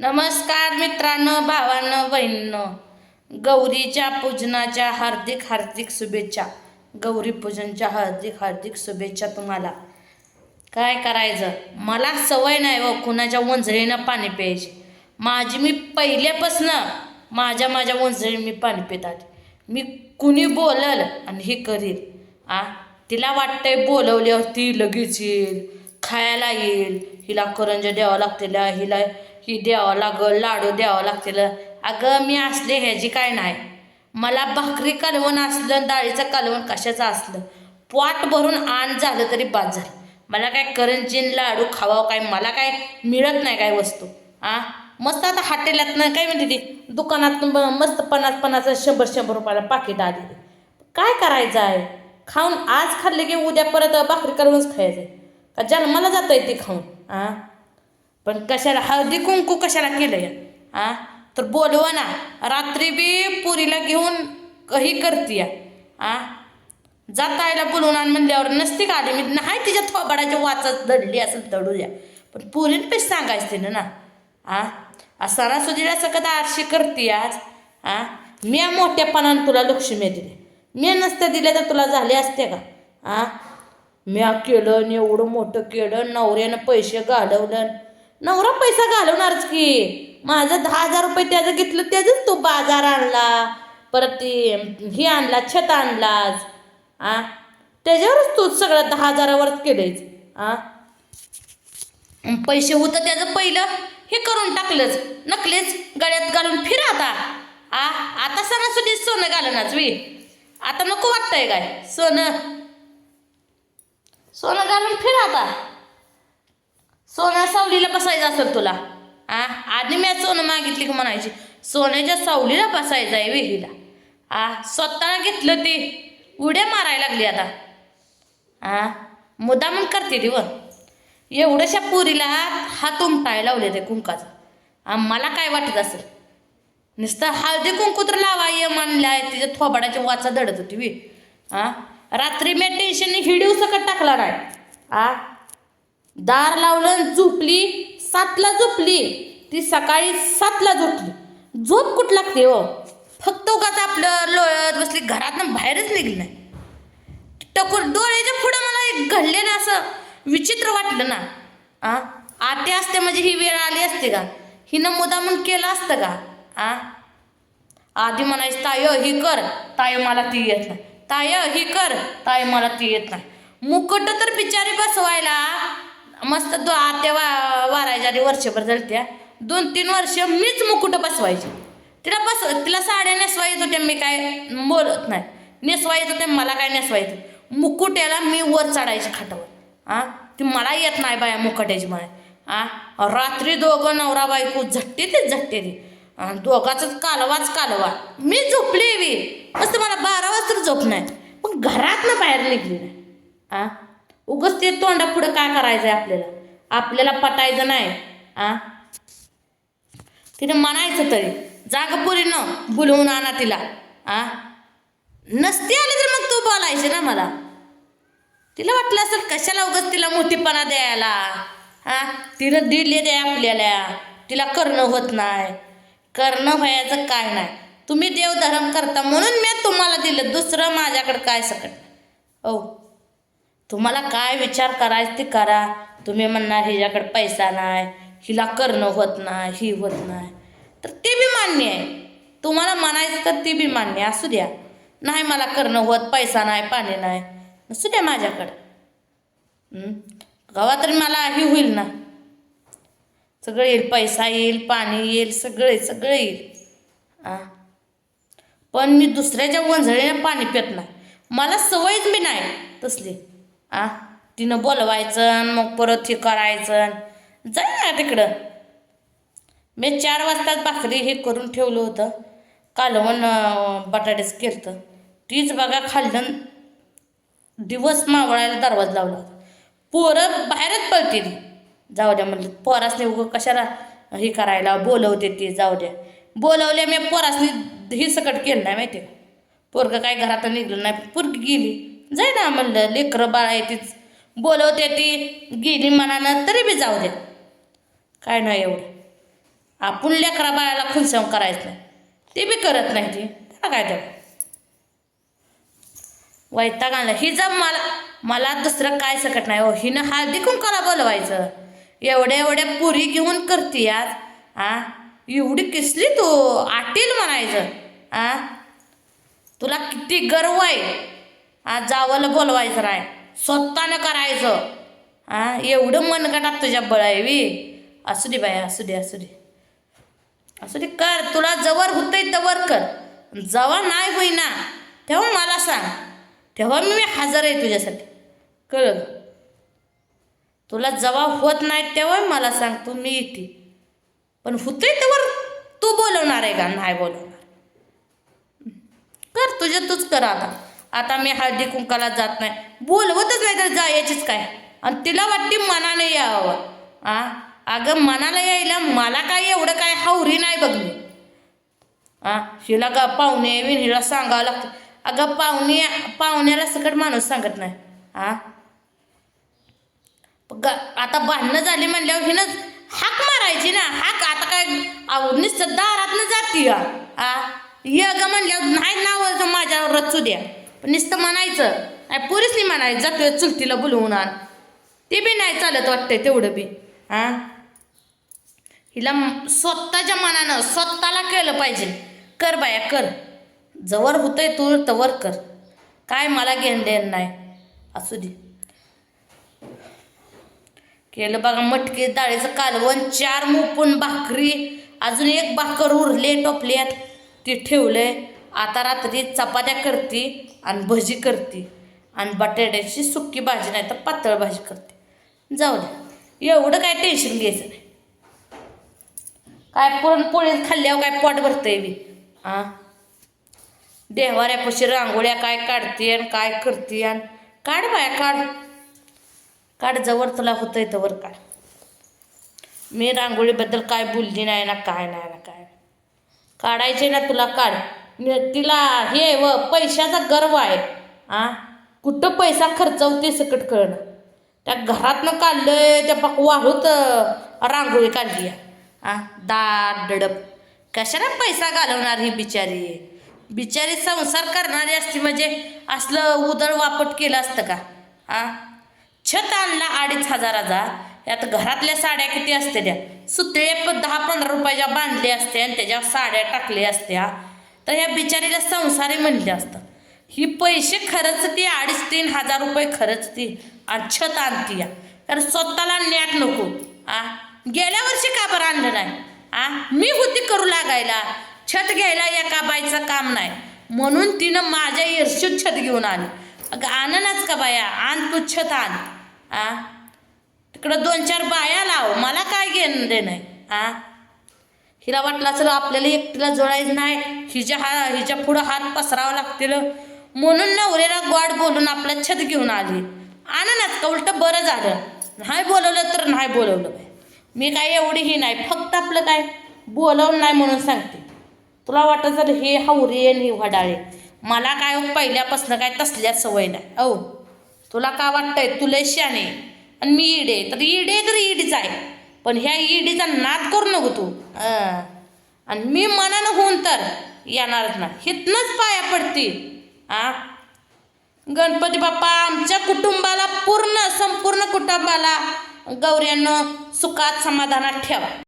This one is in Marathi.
नमस्कार मित्रांनो भावांनो बहिणींनो. गौरीच्या पूजनाच्या हार्दिक हार्दिक शुभेच्छा. गौरी पूजनच्या हार्दिक हार्दिक शुभेच्छा तुम्हाला. काय करायचं? मला सवय नाही व कुणाच्या वंजळीनं पाणी प्यायची. माझी मी पहिल्यापासनं माझ्या माझ्या वंजळी मी पाणी पितात मी कुणी बोलल आणि हे करील. आ तिला वाटतंय बोलवल्यावर ती लगेच येईल खायला येईल. हिला करंजा द्यावं लागतील हिला ही द्यावं लागल लाडू द्यावं लागतील. अगं मी असले ह्याची काय नाही. मला भाकरी कालवण असलं डाळीचं कालवण कशाचं असलं? पोट भरून आण झालं तरी बाद झालं. मला काय करंजीन लाडू खावावं काय? मला काय मिळत नाही काय वस्तू. आ? मस्त आता हॉटेलातनं काय म्हणते ती? दुकानात मस्त पन्नास पन्नास शंभर शंभर रुपयाला पाकिट आली. काय करायचं आहे? खाऊन आज खाल्ले की उद्या परत भाकरी कालवणच खायचं का जन्माला जातं आहे ते खाऊन? आ? पण कशाला हळदी कुंकू कशाला केलंय? आ? तर बोलवा ना रात्री बी पुरीला घेऊन ही करतीय. आ? जातायला आईला बोलवून आण म्हणल्यावर नसती का आली? मी नाही तिच्या थोबाडाच्या वाचत दडली असेल दडू द्या पण पुरीन पेश सांगायचं तिनं ना. आ? सणासुदीला सकत आरशी करते आज. आ? मी मोठ्यापणानं तुला लक्ष्मी दिले. मी नसतं दिल्या तर तुला झाले असते का? आ? म्या केलं आणि एवढं मोठं केलं नवऱ्यानं पैसे घालवलं. नवरा पैसा घालवणारच की. माझं दहा हजार रुपये त्याचं घेतलं त्याचंच तो बाजार आणला. परत ते हे आणला छत आणलाच. आ? त्याच्यावरच तू सगळं दहा हजारावरच केलंयच. आ? पैसे होतं त्याचं पहिलं हे करून टाकलंच. नकलेच गळ्यात घालून फिर आता. आ? आता सणासुदी सोनं घालणारच वी आता नको वाटतंय काय? सोनं. सोनं घालून फिर आता. सोन्या सावलीला बसायचं असेल तुला? आ? आधी मी सोनं मागितली की म्हणायची? सोन्याच्या सावलीला बसायचं आहे विहिरीला. आ? स्वतःला घेतलं ते. उड्या मारायला लागली आता. आ? मुद्दामून करते ती व एवढ्याशा पुरीला हात उमटाय लावले ते कुंकाचं. आम्हाला काय वाटत असेल? नुसतं हळदी कुंकू तर लावा ये म्हणलाय तिच्या थोबाडाची वाचा दडत होती वी. आ? रात्री मी टेन्शनने हिडीव सकट टाकला नाही. आ? दार लावलं झोपली. सातला झोपली. ती सकाळी सातला झोपली. झोप कुठ लागते हो? फक्त उगाच आपलं लोळत बसली. घरातनं बाहेरच निघली नाही. टकूर डोळ्याच्या पुढं मला एक घडलेलं असं विचित्र वाटलं ना. आ? आते असते म्हणजे ही वेळ आली असते का? हिनं मुदामून केलं असतं का? आ? आधी म्हणायची ताय ही कर. ताय मला ती येत नाही. ताय ही कर. ताय मला ती येत नाही. मुकट तर बिचारी बसवायला मस्त दो आत्या वा वारायच्या आधी वर्षभर झालत्या. दोन तीन वर्ष मीच मुकुट बसवायची. तिला बस तिला साड्या नेसवा येत होत्या मी काय बोलत नाही. नेसवा येत होत्या मला काय नेसवा येत मुकुट्याला मी वर चढायची खाटावर. हां ती मला येत नाही बाया मुकट्याची मला आ? रात्री दोघं नवरा बायको झट्टे ते झट्टे ते. आणि दोघाचाच कालवाच कालवा. मी झोपली वी मस्त मला बारा वाजता झोप नाही. पण घरातनं बाहेर निघली नाही. आ? उगच ते तोंडा पुढं काय करायचं आहे आपल्याला? आपल्याला पटायचं नाही आ? तिने म्हणायचं तरी जागपुरीनं बोलवून आणा तिला आ? नसती आली तर मग तू बोलायचे ना मला. तिला वाटलं असेल कशाला उगच तिला मोठीपणा द्यायला? हा तिनं दिले द्या आपल्याला. तिला करणं होत नाही. करणं व्हायचं काय नाही. तुम्ही देवधर्म करता म्हणून मी तुम्हाला दिलं. दुसरं माझ्याकडं काय सकट ओ तुम्हाला काय विचार करायचं ते करा. तुम्ही म्हणणार हिच्याकडे पैसा नाही हिला करणं होत नाही ही होत नाही. तर ते बी मान्य आहे. तुम्हाला म्हणायचं तर ते बी मान्य असू द्या. नाही मला करणं होत पैसा नाही पाणी नाही. असू द्या माझ्याकडं. हं? गावात तरी मला ही होईल ना. सगळं येईल पैसा येईल पाणी येईल सगळे सगळे सगळं येईल. आ? पण मी दुसऱ्याच्या वंजळीने पाणी पित नाही. मला सवयच बी नाही तसली. आ तिनं बोलवायचं आणि मग परत हे करायचं. जाय ना तिकडं. मी चार वाजताच भाकरी हे करून ठेवलं होतं. कालवण अं, बटाट्याचं केलं तीच बघा खाल्लं दिवस मावळायला दरवाज लावला पोरं बाहेरच पळते ती जाऊ द्या म्हणलं पोरासने उगं कशाला हे करायला बोलवते ती जाऊ द्या. बोलवल्या मी पोरासनी ही सकट केलं नाही माहिती. पोरगं काय घरात निघलं नाही पोरगी गेली. जाय ना म्हणलं लेकरं बाळ आहे तीच. बोलवते ती गेली मनानं तरी बी जाऊ द्या काय नाही एवढं. आपण लेकरा बाळाला खुनसम करायचं नाही. ते बी करत नाही ती. त्याला काय तर. वैताग आलं ही जम मला मला दुसरं काय सकट नाही हो. हिनं हळदी कुंकाला बोलवायचं. एवढ्या एवढ्या पुरी घेऊन करते आज. आ? एवढी किसली तू? आटील म्हणायचं. आ? तुला किती गर्व आहे. आज जावाला बोलवायचं राय. स्वतःनं करायचं. आ एवढं मनगटात तुझ्या बळ आहे वी असू दे बाई असू दे असू दे. असू दे कर. तुला जवळ होतंय तवर कर. जवळ नाही होईना तेव्हा मला सांग. तेव्हा मी हजर आहे तुझ्यासाठी. कळलं? तुला जवाब होत नाही तेव्हा मला सांग तू मी येते. पण होतंय तेव्हा तू बोलवणार आहे का? नाही बोलवणार. कर तुझ्या तूच कर आता. आता मी हळदी कुंकाला जात नाही. बोलवतच नाही तर जायचीच काय? आणि तिला वाटते मनाने यावं. आ? अगं मनाला यायला मला काय एवढं काय हावरी नाही बघ मी. आ? शिला का पाहुणे विणीला सांगावं लागतं. अगं पाहुणे पाहुण्याला सकट माणूस सांगत नाही. आ? ग आता भांडणं झाली म्हणल्यावर हिनं हाक मारायची ना. हाक आता काय अहो, नुसतं दारातनं जाती का आ? ये ग म्हणल्यावर नाही नाव माझ्यावर रचू द्या. पण नुसतं म्हणायचं. नाही पुरीच नाही म्हणायचं जातोय चुलतीला बोलवून आण. ते बी नाही चालत वाटतंय तेवढं बी. हा? हिला स्वतःच्या मनानं स्वतःला केलं पाहिजे. कर बाया कर. जवळ होतंय तू तवर कर. काय मला घेणं देणं नाही. असू दे. केलं बघा मटकी डाळीचं कालवण चार मुपून भाकरी अजून एक भाकर उरले टोपल्यात. ती ठेवलंय. आता रात्री चपात्या करते आणि भजी करते आणि बटाट्याची सुक्की भाजी नाही तर पातळ भाजी करते. जाऊ दे. एवढं काय टेन्शन घ्यायचं नाही. काय पुरणपोळी खाल्ल्यावर काय पोट भरतंय मी आ? देवाऱ्यापाशी रांगोळ्या काय काढते आणि काय करते आणि काढ बाया काढ. काढ जवळ तुला होतं होतंय तवर काढ. मी रांगोळीबद्दल काय बोलली नाही ना काय नाही ना काय काढायचे ना तुला काढ. तिला हे व पैशाचा गर्व आहे. आ? कुठं पैसा खर्चवते सकट कळणं. त्या घरातनं काढलंय त्या पाक वाहूत रांगोळी काढली आ? दाट दडप. कशाला पैसा घालवणार ही बिचारी? बिचारी संसार करणारी असती म्हणजे असलं उदळ वापट केलं असतं का? आ? छत आणला अडीच हजाराचा. यात घरातल्या साड्या किती असते त्या? सुतळे दहा पंधरा रुपयाच्या बांधल्या असत्या आणि त्याच्यावर साड्या टाकल्या असत्या. तर ह्या बिचारीला संसारी म्हणले असतं ही पैसे खरंच ती अडीच तीन हजार रुपये खरंच ती आणि छत आणती या. कारण स्वतःला न्याट नको. आ? गेल्या वर्षी का बरं आणलं नाही? आ? मी होती करू लागायला. छत घ्यायला एका बाईचं काम नाही? म्हणून तिनं माझ्या इर्षूत छत घेऊन आली. अगं आणनाच का बाया? आण तू छत आण. आ? तिकडं दोन चार बाया लाव. मला काय घेणं दे नाही आ? हिला वाटलं असेल आपल्याला एकटीला जोडायचं नाही. हिच्या हा हिच्या पुढं हात पसरावं लागतील. म्हणून नवऱ्याला गॉड बोलून आपलं छत घेऊन आली. आणनाच का उलटं बरं झालं. नाही बोलवलं तर नाही बोलवलं बाय मी काय एवढी ही नाही फक्त आपलं काय बोलवलं नाही म्हणून सांगते. तुला वाटत झालं हे हावरे आणि हे वडाळे. मला काय हो, पहिल्यापासून काय तसल्या सवय नाही. औ तुला का वाटतंय? तुला शाणे आणि मी इडे. तर इडे तर इडीच आहे. पण ह्या इडीचा नाद करू नको तू. आणि मी मनानं होऊन तर येणारच ना हिथनंच पाया पडतील. आ? गणपती बाप्पा आमच्या कुटुंबाला पूर्ण संपूर्ण कुटुंबाला गौऱ्यानं सुखात समाधानात ठेवा.